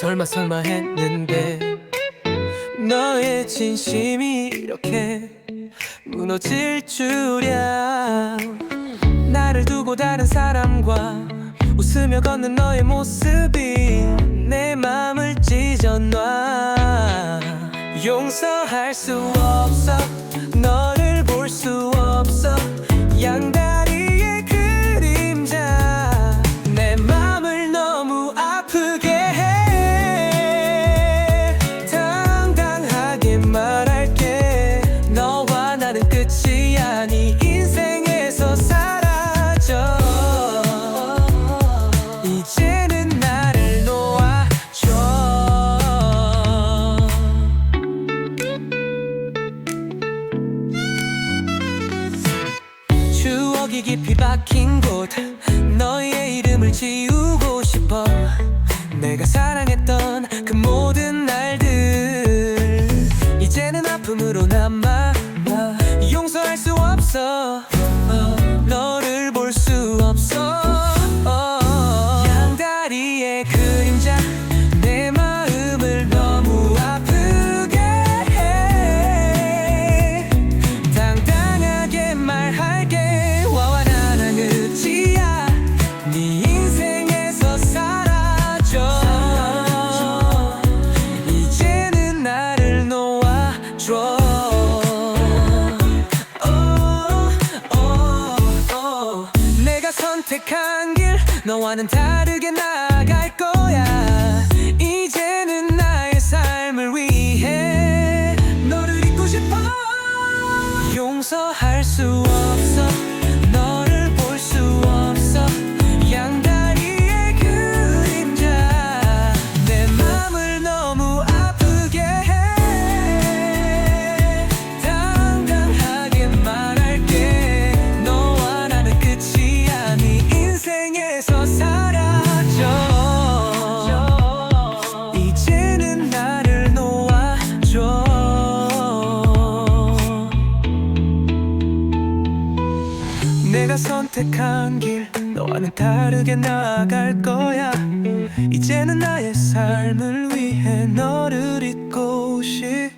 설마 설마 했는데. 너의 진심이 이렇게 무너질 줄이야. 나를 두고 다른 사람과 웃으며 걷는 너의 모습이 내 맘을 찢어놔. 용서할 수 없어. 너를 볼 수 없어. 양다 추억이 깊이 박힌 곳 너의 이름을 지우고 싶어. 내가 사랑했던 그 모든 날들 이제는 아픔으로 남아 용서할 수 없어. 너를 볼 수 없어. 양다리의 그 선택한 길 너와는 다르게 나 선택한 길 너와는 다르게 나아갈 거야. 이제는 나의 삶을 위해 너를 잊고 싶